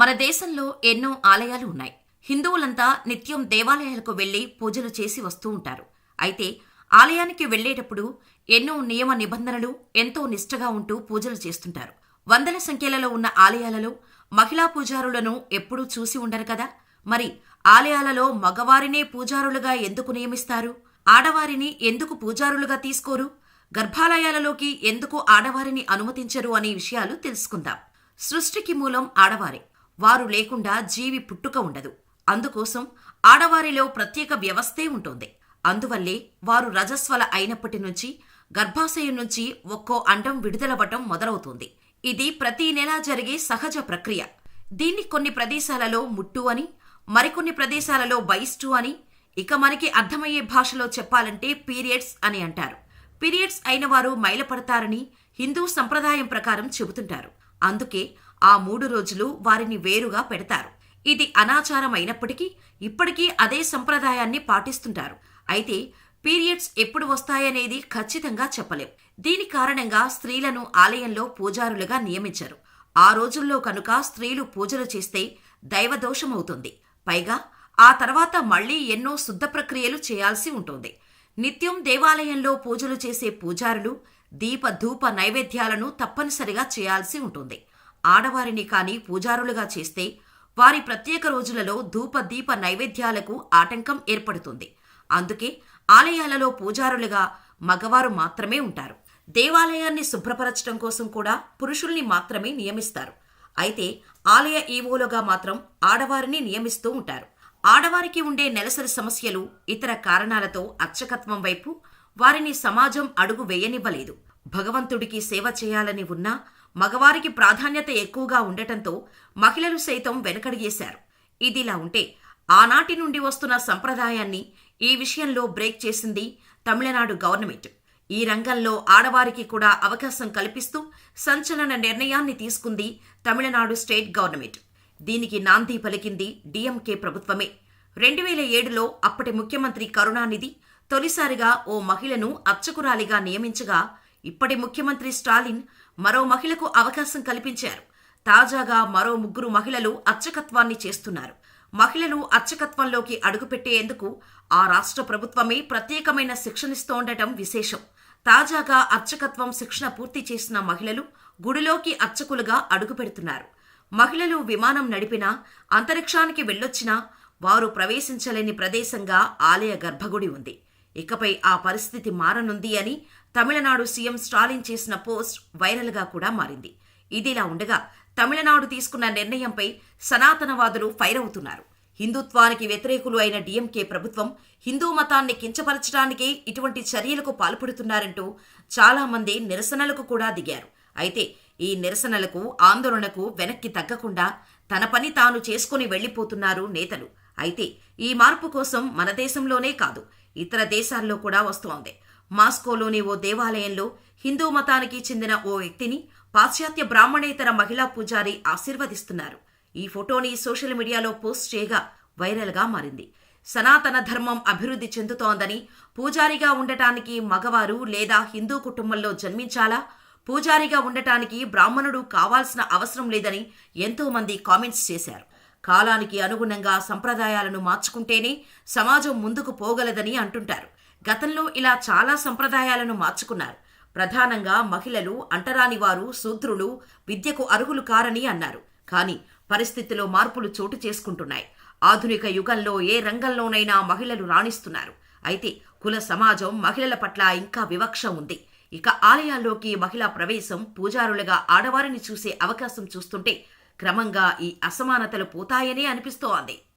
మన దేశంలో ఎన్నో ఆలయాలు ఉన్నాయి. హిందువులంతా నిత్యం దేవాలయాలకు వెళ్ళి పూజలు చేసి వస్తూ ఉంటారు. అయితే ఆలయానికి వెళ్ళేటప్పుడు ఎన్నో నియమ నిబంధనలు ఎంతో నిష్ఠగా ఉంటూ పూజలు చేస్తుంటారు. వందల సంఖ్యలలో ఉన్న ఆలయాలలో మహిళా పూజారులను ఎప్పుడూ చూసి ఉండరు కదా? మరి ఆలయాలలో మగవారినే పూజారులుగా ఎందుకు నియమిస్తారు? ఆడవారిని ఎందుకు పూజారులుగా తీసుకోరు? గర్భాలయాలలోకి ఎందుకు ఆడవారిని అనుమతించరు అనే విషయాలు తెలుసుకుందాం. సృష్టికి మూలం ఆడవారే. వారు లేకుండా జీవి పుట్టుక ఉండదు. అందుకోసం ఆడవారిలో ప్రత్యేక వ్యవస్థే ఉంటుంది. అందువల్లే వారు రజస్వల అయినప్పటి నుంచి గర్భాశయం నుంచి ఒక్కో అండం విడుదలవ్వటం మొదలవుతుంది. ఇది ప్రతి నెలా జరిగే సహజ ప్రక్రియ. దీన్ని కొన్ని ప్రదేశాలలో ముట్టు అని మరికొన్ని ప్రదేశాలలో బైస్టు అని ఇక మనకి అర్థమయ్యే భాషలో చెప్పాలంటే పీరియడ్స్ అని అంటారు. పీరియడ్స్ అయిన వారు మైలపడతారని హిందూ సంప్రదాయం ప్రకారం చెబుతుంటారు. అందుకే ఆ మూడు రోజులు వారిని వేరుగా పెడతారు. ఇది అనాచారం అయినప్పటికీ ఇప్పటికీ అదే సంప్రదాయాన్ని పాటిస్తుంటారు. అయితే పీరియడ్స్ ఎప్పుడు వస్తాయనేది ఖచ్చితంగా చెప్పలేం. దీని కారణంగా స్త్రీలను ఆలయంలో పూజారులుగా నియమించరు. ఆ రోజుల్లో కనుక స్త్రీలు పూజలు చేస్తే దైవదోషమవుతుంది పైగా ఆ తర్వాత మళ్ళీ ఎన్నో శుద్ధ ప్రక్రియలు చేయాల్సి ఉంటుంది. నిత్యం దేవాలయంలో పూజలు చేసే పూజారులు దీప ధూప నైవేద్యాలను తప్పనిసరిగా చేయాల్సి ఉంటుంది. ఆడవారిని కాని పూజారులుగా చేస్తే వారి ప్రత్యేక రోజులలో ధూప దీప నైవేద్యాలకు ఆటంకం ఏర్పడుతుంది. అందుకే ఆలయాలలో పూజారులుగా మగవారు మాత్రమే ఉంటారు. దేవాలయాన్ని శుభ్రపరచడం కోసం కూడా పురుషుల్ని మాత్రమే నియమిస్తారు. అయితే ఆలయ ఈవోలుగా మాత్రం ఆడవారిని నియమిస్తూ ఉంటారు. ఆడవారికి ఉండే నెలసరి సమస్యలు ఇతర కారణాలతో అర్చకత్వం వైపు వారిని సమాజం అడుగు వేయనివ్వలేదు. భగవంతుడికి సేవ చేయాలని ఉన్నా మగవారికి ప్రాధాన్యత ఎక్కువగా ఉండటంతో మహిళలు సైతం వెనకడిగేశారు. ఇదిలా ఉంటే ఆనాటి నుండి వస్తున్న సంప్రదాయాన్ని ఈ విషయంలో బ్రేక్ చేసింది తమిళనాడు గవర్నమెంట్. ఈ రంగంలో ఆడవారికి కూడా అవకాశం కల్పిస్తూ సంచలన నిర్ణయాన్ని తీసుకుంది తమిళనాడు స్టేట్ గవర్నమెంట్. దీనికి నాంది పలికింది డిఎంకే ప్రభుత్వమే. రెండు వేల ఏడులో అప్పటి ముఖ్యమంత్రి కరుణానిధి తొలిసారిగా ఓ మహిళను అర్చకురాలిగా నియమించగా ఇప్పటి ముఖ్యమంత్రి స్టాలిన్ మరో మహిళకు అవకాశం కల్పించారు. తాజాగా మరో ముగ్గురు మహిళలు అర్చకత్వాన్ని చేస్తున్నారు. మహిళలు అర్చకత్వంలోకి అడుగుపెట్టేందుకు ఆ రాష్ట్ర ప్రభుత్వమే ప్రత్యేకమైన శిక్షణిస్తోండటం విశేషం. తాజాగా అర్చకత్వం శిక్షణ పూర్తి చేసిన మహిళలు గుడిలోకి అర్చకులుగా అడుగుపెడుతున్నారు. మహిళలు విమానం నడిపినా అంతరిక్షానికి వెళ్ళొచ్చినా వారు ప్రవేశించలేని ప్రదేశంగా ఆలయ గర్భగుడి ఉంది. ఇకపై ఆ పరిస్థితి మారనుంది అని తమిళనాడు సీఎం స్టాలిన్ చేసిన పోస్ట్ వైరల్గా కూడా మారింది. ఇదిలా ఉండగా తమిళనాడు తీసుకున్న నిర్ణయంపై సనాతనవాదులు ఫైర్ అవుతున్నారు. హిందుత్వానికి వ్యతిరేకులు అయిన డిఎంకే ప్రభుత్వం హిందూ మతాన్ని కించపరచడానికే ఇటువంటి చర్యలకు పాల్పడుతున్నారంటూ చాలామంది నిరసనలకు కూడా దిగారు. అయితే ఈ నిరసనలకు ఆందోళనకు వెనక్కి తగ్గకుండా తన పని తాను చేసుకుని వెళ్ళిపోతున్నారు నేతలు. అయితే ఈ మార్పు కోసం మన దేశంలోనే కాదు ఇతర దేశాల్లో కూడా వస్తోంది. మాస్కోలోని ఓ దేవాలయంలో హిందూ మతానికి చెందిన ఓ వ్యక్తిని పాశ్చాత్య బ్రాహ్మణేతర మహిళా పూజారి ఆశీర్వదిస్తున్నారు. ఈ ఫోటోని సోషల్ మీడియాలో పోస్ట్ చేయగా వైరల్గా మారింది. సనాతన ధర్మం అభివృద్ధి చెందుతోందని పూజారిగా ఉండటానికి మగవారు లేదా హిందూ కుటుంబంలో జన్మించాలా పూజారిగా ఉండటానికి బ్రాహ్మణుడు కావాల్సిన అవసరం లేదని ఎంతో మంది కామెంట్స్ చేశారు. కాలానికి అనుగుణంగా సంప్రదాయాలను మార్చుకుంటేనే సమాజం ముందుకు పోగలదని అంటుంటారు. గతంలో ఇలా చాలా సంప్రదాయాలను మార్చుకున్నారు. ప్రధానంగా మహిళలు అంటరాని వారు శూద్రులు విద్యకు అర్హులు కారని అన్నారు. కానీ పరిస్థితిలో మార్పులు చోటు చేసుకుంటున్నాయి. ఆధునిక యుగంలో ఏ రంగంలోనైనా మహిళలు రాణిస్తున్నారు. అయితే కుల సమాజం మహిళల పట్ల ఇంకా వివక్ష ఉంది. ఇక ఆలయాల్లోకి మహిళా ప్రవేశం పూజారులుగా ఆడవారిని చూసే అవకాశం చూస్తుంటే క్రమంగా ఈ అసమానతలు పోతాయనే అనిపిస్తోంది.